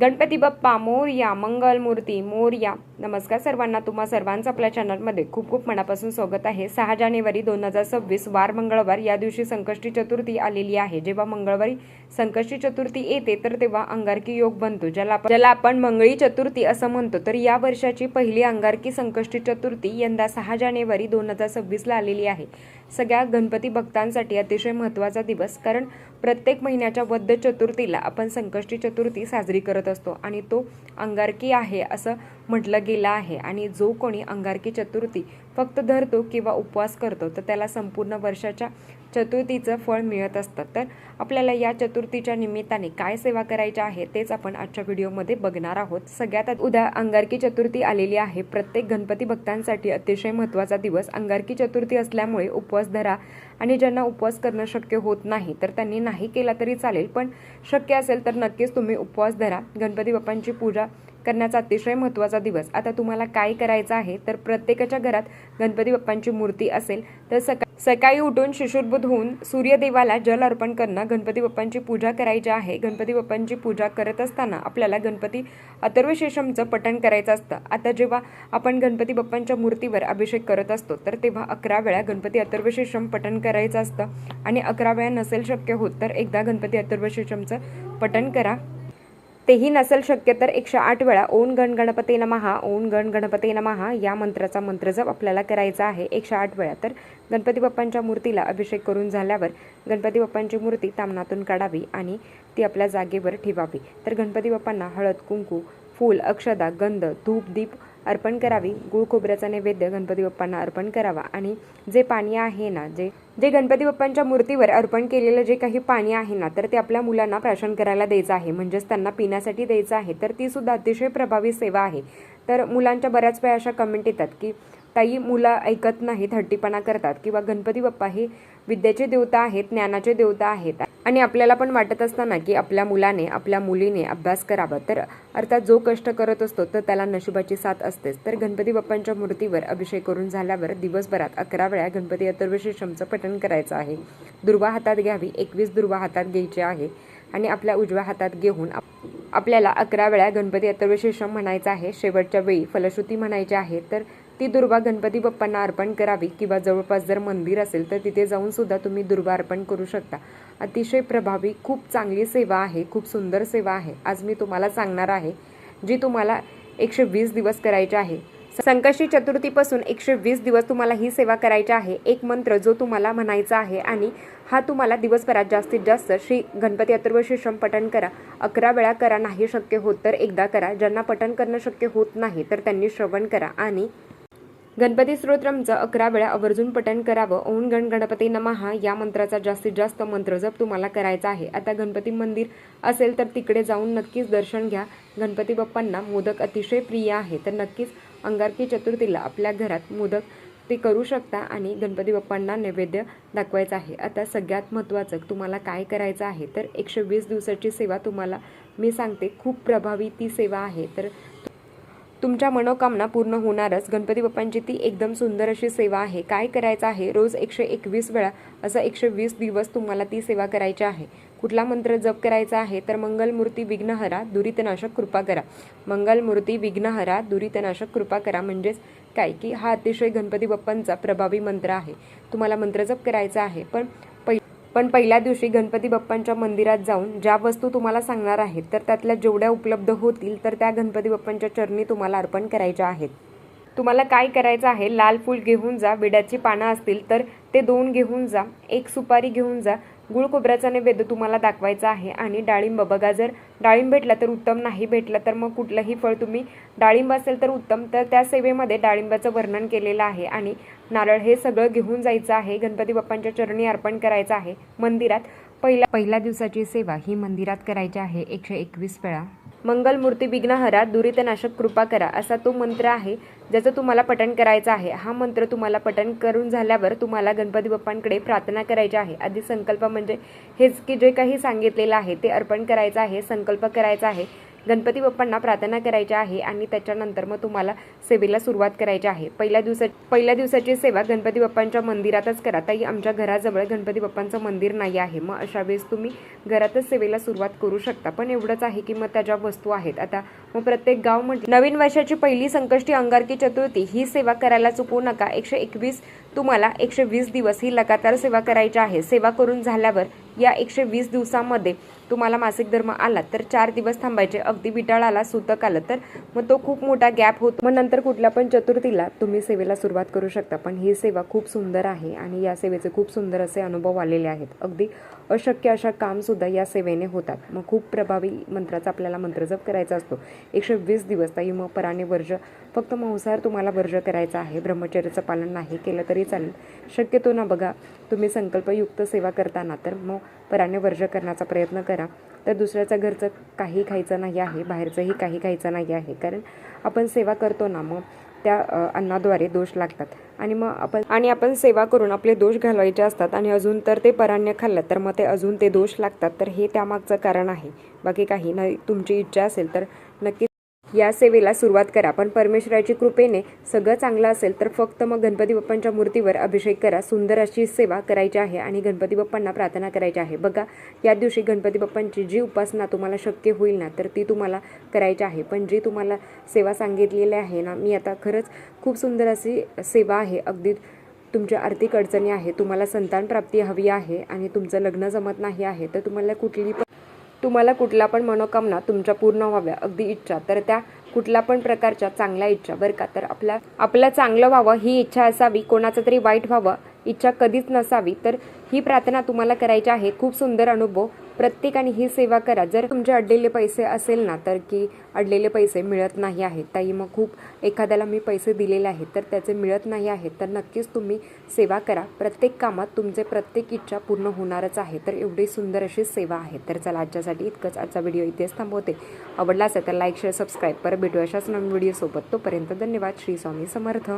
गणपती बाप्पा मोरया मंगलमूर्ती मोरया. नमस्कार सर्वांना तुम्हा सर्वांचं आपल्या चॅनलमध्ये खूप खूप मनापासून स्वागत आहे. सहा जानेवारी दोन हजार सव्वीस वार मंगळवार या दिवशी संकष्टी चतुर्थी आलेली आहे. जेव्हा मंगळवारी संकष्टी चतुर्थी येते तर तेव्हा अंगारकी योग बनतो ज्याला आपण ज्याला आपण मंगळी चतुर्थी असं म्हणतो. तर या वर्षाची पहिली अंगारकी संकष्टी चतुर्थी यंदा सहा जानेवारी दोन हजार सव्वीसला आलेली आहे. सगळ्या गणपती भक्तांसाठी अतिशय महत्त्वाचा दिवस कारण प्रत्येक महिन्याच्या वद्य चतुर्थीला आपण संकष्टी चतुर्थी साजरी करत असतो आणि तो अंगारकी आहे असं म्हटलं गेलं आहे. आणि जो कोणी अंगारकी चतुर्थी फक्त धरतो किंवा उपवास करतो तर त्याला संपूर्ण वर्षाच्या चतुर्थीचं फळ मिळत असतं. तर आपल्याला या चतुर्थीच्या निमित्ताने काय सेवा करायच्या आहे तेच आपण आजच्या व्हिडिओमध्ये बघणार आहोत. सगळ्यात उद्या अंगारकी चतुर्थी आलेली आहे. प्रत्येक गणपती भक्तांसाठी अतिशय महत्त्वाचा दिवस. अंगारकी चतुर्थी असल्यामुळे उपवास धरा. आणि ज्यांना उपवास करणं शक्य होत नाही तर त्यांनी नाही केला तरी चालेल. पण शक्य असेल तर नक्कीच तुम्ही उपवास धरा. गणपती बाप्पांची पूजा करण्याचा अतिशय महत्त्वाचा दिवस. आता तुम्हाला काय करायचं आहे? तर प्रत्येकाच्या घरात गणपती बाप्पांची मूर्ती असेल तर सका सकाळी उठून शिशुर्भूत होऊन सूर्यदेवाला जल अर्पण करणं गणपती बाप्पांची पूजा करायची आहे. गणपती बाप्पांची पूजा करत असताना आपल्याला गणपती अथर्वशेषमचं पठण करायचं असतं. आता जेव्हा आपण गणपती बाप्पांच्या मूर्तीवर अभिषेक करत असतो तर तेव्हा अकरा वेळा गणपती अथर्वशेषम पठण करायचं असतं. आणि अकरा वेळा नसेल शक्य होत तर एकदा गणपती अथर्वशेषमचं पठण करा. तेही नसेल शक्य तर एकशे आठ वेळा ओन गण गणपती नमहा ओन गण गणपती नमहा या मंत्राचा मंत्रजप आपल्याला करायचा आहे. एकशे आठ वेळा. तर गणपती बाप्पांच्या मूर्तीला अभिषेक करून झाल्यावर गणपती बाप्पांची मूर्ती तामनातून काढावी आणि ती आपल्या जागेवर ठेवावी. तर गणपती बाप्पांना हळद कुंकू फूल अक्षदा गंध धूप दीप अर्पण करावी. गुळ खोबऱ्याचा नैवेद्य गणपती बाप्पांना अर्पण करावा. आणि जे पाणी आहे ना जे जे गणपती बाप्पांच्या मूर्तीवर अर्पण केलेलं जे काही पाणी आहे ना तर ते आपल्या मुलांना प्राशन करायला द्यायचं आहे. म्हणजेच त्यांना पिण्यासाठी द्यायचं आहे. तर ती सुद्धा अतिशय प्रभावी सेवा आहे. तर मुलांच्या बऱ्याच वेळा अशा कमेंट येतात की ताई मुलं ऐकत नाहीत हट्टीपणा करतात. किंवा गणपती बाप्पा हे विद्येचे देवता आहेत ज्ञानाचे देवता आहेत. आणि आपल्याला पण वाटत असताना की आपल्या मुलाने आपल्या मुलीने अभ्यास करावा. तर अर्थात जो कष्ट करत असतो तर त्याला नशिबाची साथ असतेच. तर गणपती बाप्पांच्या मूर्तीवर अभिषेक करून झाल्यावर दिवसभरात अकरा वेळा गणपती अथर्वशीर्षमचं पठण करायचं आहे. दुर्वा हातात घ्यावी एकवीस दुर्वा हातात घ्यायची आहे. आणि आपल्या उजव्या हातात घेऊन आप- आपल्याला अकरा वेळा गणपती अथर्वशीर्षम म्हणायचं आहे. शेवटच्या वेळी फलश्रुती म्हणायची आहे. तर ती दुर्वा गणपती बाप्पांना अर्पण करावी किंवा जवळपास जर मंदिर असेल तर तिथे जाऊन सुद्धा तुम्ही दुर्वा अर्पण करू शकता. अतिशय प्रभावी खूप चांगली सेवा आहे खूप सुंदर सेवा आहे. आज मी तुम्हाला सांगणार आहे जी तुम्हाला एकशे वीस दिवस करायची आहे. संकष्टी चतुर्थीपासून एकशे वीस दिवस तुम्हाला ही सेवा करायची आहे. एक मंत्र जो तुम्हाला म्हणायचा आहे आणि हा तुम्हाला दिवसभरात जास्तीत जास्त श्री गणपती अथर्वशीर्षम पठण करा. अकरा वेळा करा नाही शक्य होत तर एकदा करा. ज्यांना पठण करणं शक्य होत नाही तर त्यांनी श्रवण करा आणि गणपती स्तोत्रमचं अकरा वेळा आवर्जून पठण करावं. ओम गण गणपती नमहा. या मंत्राचा जास्तीत जास्त मंत्रजप तुम्हाला करायचा आहे. आता गणपती मंदिर असेल तर तिकडे जाऊन नक्कीच दर्शन घ्या. गणपती बाप्पांना मोदक अतिशय प्रिय आहे. तर नक्कीच अंगारकी चतुर्थीला आपल्या घरात मोदक ते करू शकता आणि गणपती बाप्पांना नैवेद्य दाखवायचा आहे. आता सगळ्यात महत्त्वाचं तुम्हाला काय करायचं आहे? तर एकशे वीस दिवसाची सेवा तुम्हाला मी सांगते खूप प्रभावी ती सेवा आहे. तर तुमच्या मनोकामना पूर्ण होणारच. गणपती बाप्पांची ती एकदम सुंदर अशी सेवा आहे. काय करायचं आहे? रोज एकशे एकवीस वेळा असं एकशे वीस दिवस तुम्हाला ती सेवा करायची आहे. कुठला मंत्र जप करायचा आहे? तर मंगलमूर्ती विघ्नहरा दुरितनाशक कृपा करा. मंगलमूर्ती विघ्नहरा दुरितनाशक कृपा करा. म्हणजेच काय? की हा अतिशय गणपती बाप्पांचा प्रभावी मंत्र आहे. तुम्हाला मंत्र जप करायचा आहे. पण पै पण पहिल्या दिवशी गणपती बाप्पांच्या मंदिरात जाऊन ज्या वस्तू तुम्हाला सांगणार आहेत तर त्यातल्या जेवढ्या उपलब्ध होतील तर त्या गणपती बाप्पांच्या चरणी तुम्हाला अर्पण करायच्या आहेत. तुम्हाला काय करायचं आहे लाल फूल घेऊन जा विड्याची पानं असतील तर ते दोन घेऊन जा एक सुपारी घेऊन जा गुळ खोबऱ्याचा नैवेद्य तुम्हाला दाखवायचा आहे आणि डाळिंब. बघा जर डाळिंब भेटला तर उत्तम नाही भेटलं तर मग कुठलंही फळ तुम्ही डाळिंब असेल तर उत्तम. तर त्या सेवेमध्ये डाळिंबाचं वर्णन केलेलं आहे आणि नारळ हे सगळं घेऊन जायचं आहे. गणपती बाप्पांच्या चरणी अर्पण करायचं आहे. मंदिरात पहिल्या पहिल्या दिवसाची सेवा ही मंदिरात करायची आहे. एकशे एकवीस वेळा. मंगलमूर्ती विघ्नहरा दुरितनाशक कृपा करा असा तो मंत्र आहे ज्याचं तुम्हाला पठण करायचं आहे. हा मंत्र तुम्हाला पठण करून झाल्यावर तुम्हाला गणपती बाप्पांकडे प्रार्थना करायची आहे. आधी संकल्प म्हणजे हेच की जे काही सांगितलेलं आहे ते अर्पण करायचं आहे संकल्प करायचा आहे. गणपती बाप्पांना प्रार्थना करायची आहे आणि त्याच्यानंतर मग तुम्हाला सेवेला सुरुवात करायची आहे. पहिल्या दिवसा पहिल्या दिवसाची सेवा गणपती बाप्पांच्या मंदिरातच करा. ताई आमच्या घराजवळ गणपती बाप्पांचं मंदिर नाही आहे. मग अशा वेळेस तुम्ही घरातच सेवेला सुरुवात करू शकता. पण एवढंच आहे की मग त्या ज्या वस्तू आहेत आता मग प्रत्येक गाव म्हणजे नवीन वर्षाची पहिली संकष्टी अंगारकी चतुर्थी ही सेवा करायला चुकवू नका. एकशे एकवीस तुम्हाला एकशे वीस दिवस ही लगातार सेवा करायची आहे. सेवा करून झाल्यावर या एकशे वीस दिवसामध्ये तुम्हाला मासिक धर्म आला तर चार दिवस थांबायचे. अगदी विटाळाला सुतक आलं तर मग तो खूप मोठा गॅप होतो. मग नंतर कुठल्या पण चतुर्थीला तुम्ही सेवेला सुरुवात करू शकता. पण ही सेवा खूप सुंदर आहे आणि या सेवेचे खूप सुंदर असे अनुभव आलेले आहेत. अगदी अशक्य अशा कामसुद्धा या सेवेने होतात. मग खूप प्रभावी मंत्राचा आपल्याला मंत्रजप करायचा असतो. एकशे वीस दिवस ताई मग पराने वर्ज. फक्त मांसाहार तुम्हाला वर्ज करायचा आहे. ब्रह्मचर्याचं पालन नाही केलं तरी चालेल. शक्यतो ना बघा तुम्ही संकल्पयुक्त सेवा करताना तर मग पराने वर्ज करण्याचा प्रयत्न करा. तर दुसऱ्याच्या घरचं काही खायचं नाही आहे बाहेरचंही काही खायचं नाही आहे. कारण आपण सेवा करतो ना मग त्या अन्नाद्वारे दोष लागतात. आणि मग आपण आणि आपण सेवा करून आपले दोष घालवायचे असतात आणि अजून तर ते पराण्य खाल्लं तर मग ते अजून ते दोष लागतात. तर हे त्यामागचं कारण आहे. बाकी काही नाही तुमची इच्छा असेल तर नक्की या सेवेला सुरुवात करा. पण परमेश्वराची कृपेने सगळं चांगलं असेल तर फक्त मग गणपती बाप्पांच्या मूर्तीवर अभिषेक करा. सुंदर अशी सेवा करायची आहे आणि गणपती बाप्पांना प्रार्थना करायची आहे. बघा या दिवशी गणपती बाप्पांची जी उपासना तुम्हाला शक्य होईल ना तर ती तुम्हाला करायची आहे. पण जी तुम्हाला सेवा सांगितलेली आहे ना मी आता खरंच खूप सुंदर अशी सेवा आहे. अगदी तुमच्या आर्थिक अडचणी आहे तुम्हाला संतान प्राप्ती हवी आहे आणि तुमचं लग्न जमत नाही आहे तर तुम्हाला कुठलीही तुम्हाला कुठला पण मनोकामना तुमच्या पूर्ण व्हाव्या अगदी इच्छा. तर त्या कुठल्या पण प्रकारच्या चांगल्या इच्छा बरं का? तर आपल्या आपलं चांगलं व्हावं ही इच्छा असावी कोणाचं तरी वाईट व्हावं इच्छा कधीच नसावी. तर ही प्रार्थना तुम्हाला करायची आहे. खूप सुंदर अनुभव. प्रत्येकाने ही सेवा करा. जर तुमचे अडलेले पैसे असेल ना तर की अडलेले पैसे मिळत नाही आहेत. ताई मग खूप एखाद्याला मी पैसे दिलेले आहेत तर त्याचे मिळत नाही आहेत तर नक्कीच तुम्ही सेवा करा. प्रत्येक कामात तुमचे प्रत्येक इच्छा पूर्ण होणारच आहे तर एवढी सुंदर अशी सेवा आहे. तर चला आजच्यासाठी इतकंच. आजचा व्हिडिओ इथेच थांबवते. आवडला असेल तर लाईक शेअर सबस्क्राईब. पर भेटू अशाच नवीन व्हिडिओसोबत. तोपर्यंत धन्यवाद. श्री स्वामी समर्थ.